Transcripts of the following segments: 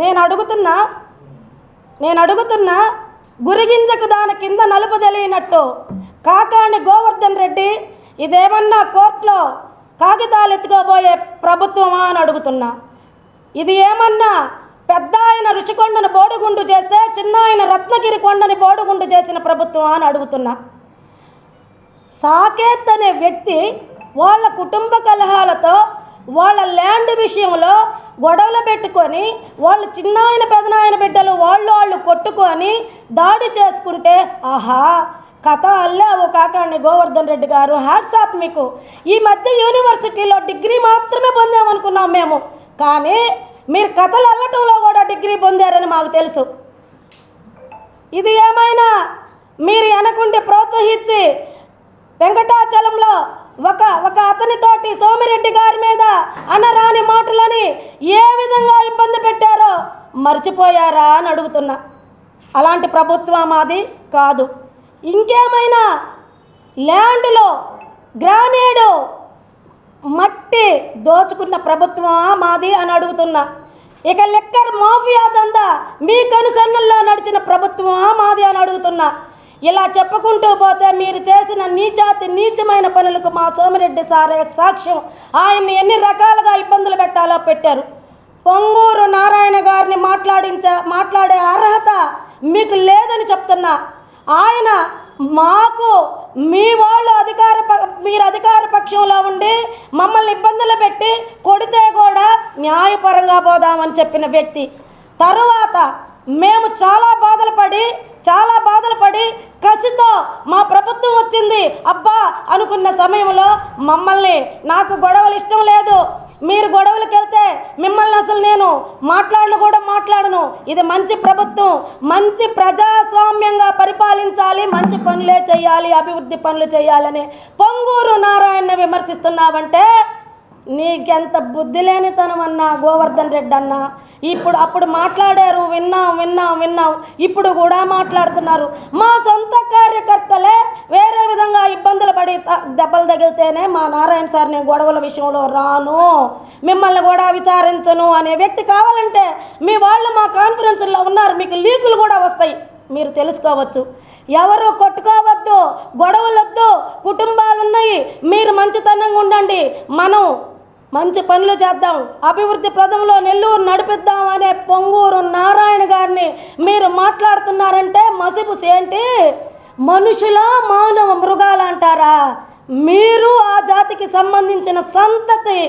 నేను అడుగుతున్నా నేను అడుగుతున్నా గురిగింజకు దాని కింద నలుపు తెలియనట్టు. కాకాణి గోవర్ధన్ రెడ్డి ఇదేమన్నా కోర్టులో కాగితాలు ఎత్తుకోబోయే ప్రభుత్వమా అని అడుగుతున్నా. ఇది ఏమన్నా పెద్ద ఆయన రుచికొండను బోడుగుండు చేస్తే చిన్న ఆయన రత్నగిరి కొండని బోడుగుండు చేసిన ప్రభుత్వమా అని అడుగుతున్నా. సాకేత్ అనే వ్యక్తి వాళ్ళ కుటుంబ కలహాలతో వాళ్ళ ల్యాండ్ విషయంలో గొడవలు పెట్టుకొని వాళ్ళు చిన్నాయన పెదనాయన బిడ్డలు వాళ్ళు వాళ్ళు కొట్టుకొని దాడి చేసుకుంటే ఆహా కథ అల్లావు కాకాణి గోవర్ధన్ రెడ్డి గారు హ్యాట్సాప్ మీకు. ఈ మధ్య యూనివర్సిటీలో డిగ్రీ మాత్రమే పొందామనుకున్నాం మేము. కానీ మీరు కథలు అల్లటంలో కూడా డిగ్రీ పొందారని మాకు తెలుసు. ఇది ఏమైనా మీరు వెనకుండి ప్రోత్సహించి వెంకటాచలంలో ఒక ఒక అతనితోటి సోమిరెడ్డి గారి మీద అనరాని మాటలని ఏ విధంగా ఇబ్బంది పెట్టారో మర్చిపోయారా అని అడుగుతున్నా. అలాంటి ప్రభుత్వం మాది కాదు. ఇంకేమైనా ల్యాండ్లో గ్రానేడు మట్టి దోచుకున్న ప్రభుత్వం మాది అని అడుగుతున్నా. ఇక లెక్కర్ మాఫియా దందా మీ కనుసన్నల్లో నడిచిన ప్రభుత్వం మాది అని అడుగుతున్నా. ఇలా చెప్పుకుంటూ పోతే మీరు చేసిన నీచాతి నీచమైన పనులకు మా సోమిరెడ్డి సారే సాక్ష్యం. ఆయన్ని ఎన్ని రకాలుగా ఇబ్బందులు పెట్టాలో పెట్టారు. పొంగూరు నారాయణ గారిని మాట్లాడించ మాట్లాడే అర్హత మీకు లేదని చెప్తున్నా. ఆయన మాకు మీ వాళ్ళు అధికార ప- మీరు అధికార పక్షంలో ఉండి మమ్మల్ని ఇబ్బందులు పెట్టి కొడితే కూడా న్యాయపరంగా పోదామని చెప్పిన వ్యక్తి. తరువాత మేము చాలా బాధలు పడి చాలా బాధలు పడి కసితో మా ప్రభుత్వం వచ్చింది. అబ్బా అనుకున్న సమయంలో మమ్మల్ని నాకు గొడవలు ఇష్టం లేదు. మీరు గొడవలకు వెళ్తే మిమ్మల్ని అసలు నేను మాట్లాడను కూడా మాట్లాడను. ఇది మంచి ప్రభుత్వం. మంచి ప్రజాస్వామ్యంగా పరిపాలించాలి. మంచి పనులే చేయాలి. అభివృద్ధి పనులు చేయాలని పొంగూరు నారాయణ విమర్శిస్తున్నావంటే నీకెంత బుద్ధి లేనితనం అన్నా గోవర్ధన్ రెడ్డి అన్న? ఇప్పుడు అప్పుడు మాట్లాడారు విన్నాం విన్నాం విన్నాం. ఇప్పుడు కూడా మాట్లాడుతున్నారు. మా సొంత కార్యకర్తలే వేరే విధంగా ఇబ్బందులు పడి దెబ్బలు తగిలితేనే మా నారాయణ సార్ నేను గొడవల విషయంలో రాను. మిమ్మల్ని కూడా విచారించను అనే వ్యక్తి కావాలంటే మీ వాళ్ళు మా కాన్ఫరెన్స్లో ఉన్నారు. మీకు లీకులు కూడా వస్తాయి. మీరు తెలుసుకోవచ్చు. ఎవరు కొట్టుకోవద్దు గొడవలొద్దు కుటుంబ ఉన్నాయి మీరు మంచితనంగా ఉండండి మనం మంచి పనులు చేద్దాం. అభివృద్ధి ప్రదంలో నెల్లూరు నడిపిద్దాం అనే పొంగూరు నారాయణ గారిని మీరు మాట్లాడుతున్నారంటే మసిపు ఏంటి మనుషుల మానవ మృగాలు అంటారా మీరు ఆ జాతికి సంబంధించిన సంతతి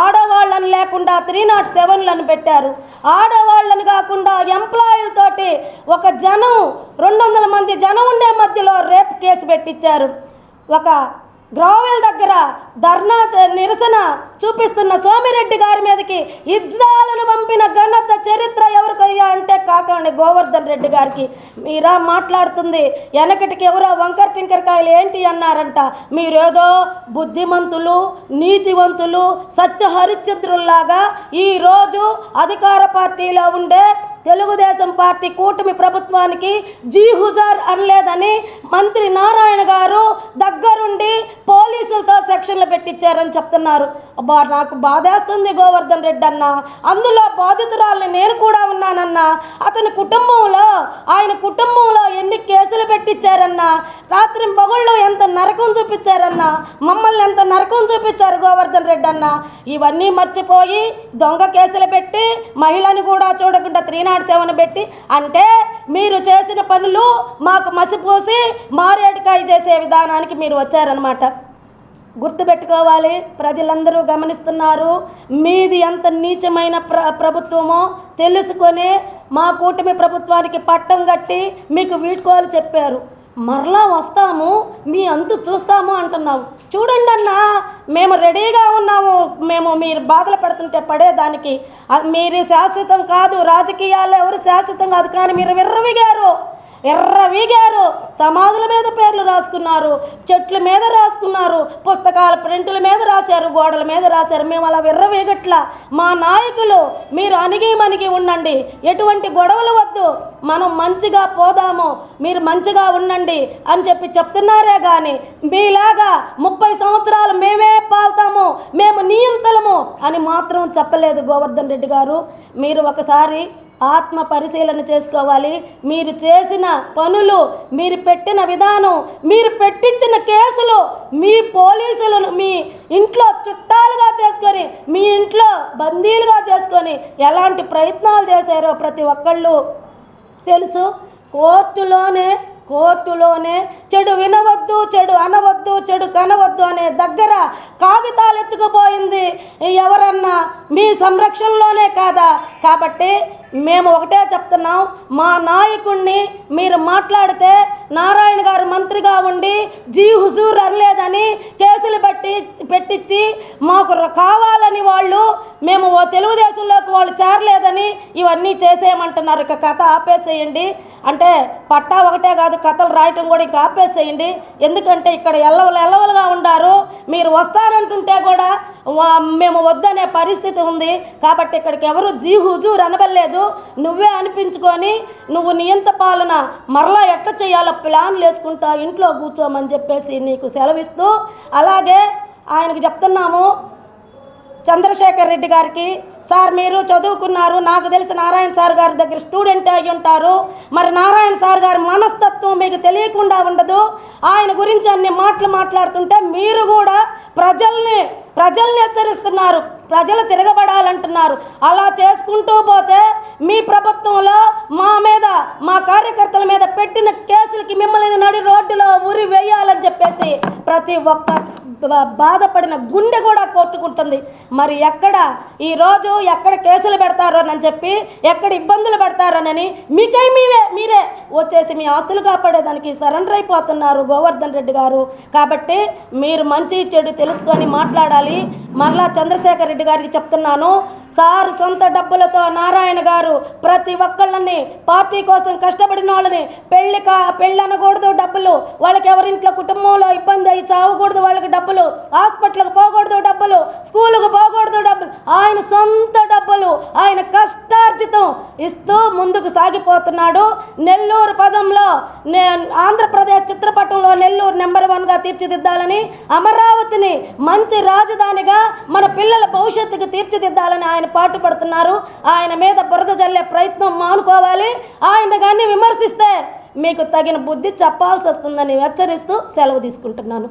ఆడవాళ్ళని లేకుండా త్రీ నాట్ సెవెన్లను పెట్టారు. ఆడవాళ్ళని కాకుండా ఎంప్లాయీలతోటి ఒక జనం రెండు వందల మంది జనం ఉండే మధ్యలో రేప్ కేసు పెట్టించారు ఒక గ్రావెల్ దగ్గర ధర్నా నిరసన చూపిస్తున్న సోమిరెడ్డి గారి మీదకి ఇజ్రాలను పంపిన ఘనత చరిత్ర ఎవరికయ్యా అంటే కాకండి గోవర్ధన్ రెడ్డి గారికి. మీరా మాట్లాడుతుంది వెనకటికి ఎవరో వంకర్ టింకరకాయలు ఏంటి అన్నారంట. మీరేదో బుద్ధిమంతులు నీతివంతులు సత్య హరిశ్చంద్రుల్లాగా ఈరోజు అధికార పార్టీలో ఉండే తెలుగుదేశం పార్టీ కూటమి ప్రభుత్వానికి జీ హుజార్ అనలేదని మంత్రి నారాయణ గారు దగ్గరుండి పోలీసులతో సెక్షన్లు పెట్టించారని చెప్తున్నారు. అబ్బా నాకు బాధేస్తుంది గోవర్ధన్ రెడ్డి అన్న. అందులో బాధితురాల్ని నేను కూడా ఉన్నానన్న. అతని కుటుంబంలో ఆయన కుటుంబంలో ఎన్ని చూపించారన్నా? రాత్రి పగుళ్ళు ఎంత నరకం చూపించారన్నా? మమ్మల్ని ఎంత నరకం చూపించారు గోవర్ధన్ రెడ్డి అన్న? ఇవన్నీ మర్చిపోయి దొంగ కేసులు పెట్టి మహిళని కూడా చూడకుండా త్రీ నాట్ సెవెన్ పెట్టి అంటే మీరు చేసిన పనులు మాకు మసిపోసి మారేడుకాయ చేసే విధానానికి మీరు వచ్చారనమాట గుర్తుపెట్టుకోవాలి. ప్రజలందరూ గమనిస్తున్నారు. మీది ఎంత నీచమైన ప్ర ప్రభుత్వమో తెలుసుకొని మా కూటమి ప్రభుత్వానికి పట్టం కట్టి మీకు వీడ్కోలు చెప్పారు. మరలా వస్తాము మీ అంతు చూస్తాము అంటున్నావు. చూడండి అన్నా మేము రెడీగా ఉన్నాము. మేము మీరు బాధలు పడుతుంటే పడేదానికి. అది మీరు శాశ్వతం కాదు. రాజకీయాల్లో ఎవరు శాశ్వతం కాదు. కానీ మీరు విర్రవిగారు. ఎర్రవీగారు సమాధుల మీద పేర్లు రాసుకున్నారు. చెట్ల మీద రాసుకున్నారు. పుస్తకాల ప్రింటుల మీద రాశారు. గోడల మీద రాశారు. మేము అలా విర్రవీగట్ల. మా నాయకులు మీరు అణిగి మణిగి ఉండండి. ఎటువంటి గొడవలు వద్దు. మనం మంచిగా పోదాము. మీరు మంచిగా ఉండండి అని చెప్పి చెప్తున్నారే కానీ మీలాగా ముప్పై సంవత్సరాలు మేమే మేమే పాల్తాము మేము నియంతలము అని మాత్రం చెప్పలేదు గోవర్ధన్ రెడ్డి గారు. మీరు ఒకసారి ఆత్మ పరిశీలన చేసుకోవాలి. మీరు చేసిన పనులు మీరు పెట్టిన విధానం మీరు పెట్టించిన కేసులు మీ పోలీసులను మీ ఇంట్లో చుట్టాలుగా చేసుకొని మీ ఇంట్లో బందీలుగా చేసుకొని ఎలాంటి ప్రయత్నాలు చేశారో ప్రతి ఒక్కళ్ళు తెలుసు. కోర్టులోనే కోర్టులోనే చెడు వినవద్దు చెడు అనవద్దు చెడు కనవద్దు అనే దగ్గర కాగితాలు ఎత్తుకుపోయింది ఎవరన్నా మీ సంరక్షణలోనే కాదా? కాబట్టి మేము ఒకటే చెప్తున్నాం మా నాయకుణ్ణి మీరు మాట్లాడితే నారాయణ గారు మంత్రిగా ఉండి జీ హుజూర్ అనలేదని కేసులు బట్టి పెట్టించి మాకు కావాలని వాళ్ళు మేము ఓ తెలుగుదేశంలోకి వాళ్ళు చేరలేదని ఇవన్నీ చేసేయమంటున్నారు. ఇక కథ ఆపేసేయండి. అంటే పట్టా ఒకటే కాదు కథలు రాయటం కూడా ఇంకా ఆపేసేయండి. ఎందుకంటే ఇక్కడ ఎల్లవలు ఎల్లవలుగా ఉండారు. మీరు వస్తారంటుంటే కూడా మేము వద్దనే పరిస్థితి ఉంది. కాబట్టి ఇక్కడికి ఎవరు జీ హుజూర్ అనబలేదు నువ్వే అనిపించుకొని నువ్వు నియంత పాలన మరలా ఎట్లా చేయాలో ప్లాన్లు వేసుకుంటా ఇంట్లో కూర్చోమని చెప్పేసి నీకు సెలవిస్తూ అలాగే ఆయనకి చెప్తున్నాము. చంద్రశేఖర్ రెడ్డి గారికి సార్ మీరు చదువుకున్నారు. నాకు తెలిసి నారాయణ సార్ గారి దగ్గర స్టూడెంట్ అయి ఉంటారు. మరి నారాయణ సార్ గారి మనస్తత్వం మీకు తెలియకుండా ఉండదు. ఆయన గురించి అన్ని మాటలు మాట్లాడుతుంటే మీరు కూడా ప్రజల్ని ప్రజల్ని హెచ్చరిస్తున్నారు ప్రజలు తిరగబడాలంటున్నారు. అలా చేసుకుంటూ పోతే మీ ప్రభుత్వంలో మా మీద మా కార్యకర్తల మీద పెట్టిన కేసులకి మిమ్మల్ని నడి రోడ్డులో ఉరి వేయాలని చెప్పేసి ప్రతి ఒక్క బాధపడిన గుండె కూడా కొట్టుకుంటుంది. మరి ఎక్కడ ఈరోజు ఎక్కడ కేసులు పెడతారోనని చెప్పి ఎక్కడ ఇబ్బందులు పెడతారోనని మీకై మీవే మీరే వచ్చేసి మీ ఆస్తులు కాపాడేదానికి సరెండర్ అయిపోతున్నారు గోవర్ధన్ రెడ్డి గారు. కాబట్టి మీరు మంచి చెడు తెలుసుకొని మాట్లాడాలి. మరలా చంద్రశేఖర్ రెడ్డి గారికి చెప్తున్నాను సారు సొంత డబ్బులతో నారాయణ గారు ప్రతి ఒక్కళ్ళని పార్టీ కోసం కష్టపడిన వాళ్ళని పెళ్ళి కా పెళ్ళి అనకూడదు డబ్బులు. వాళ్ళకి ఎవరింట్లో కుటుంబంలో ఇబ్బంది అయ్యి చావకూడదు వాళ్ళకి డబ్బులు. హాస్పిటల్కి పోకూడదు డబ్బులు. స్కూలుకు పోకూడదు డబ్బులు. ఆయన సొంత డబ్బులు. ఆయన కష్టార్జితం ఇస్తూ ముందుకు సాగిపోతున్నాడు. నెల్లూరు పదంలో ఆంధ్రప్రదేశ్ చిత్రపటంలో నెల్లూరు నెంబర్ వన్గా తీర్చిదిద్దాలని అమరావతిని మంచి రాజధానిగా మన పిల్లల భవిష్యత్తుకు తీర్చిదిద్దాలని ఆయన పాటుపడుతున్నారు. ఆయన మీద బురద జల్లే ప్రయత్నం మానుకోవాలి. ఆయన కానీ విమర్శిస్తే మీకు తగిన బుద్ధి చెప్పాల్సి వస్తుందని హెచ్చరిస్తూ సెలవు తీసుకుంటున్నాను.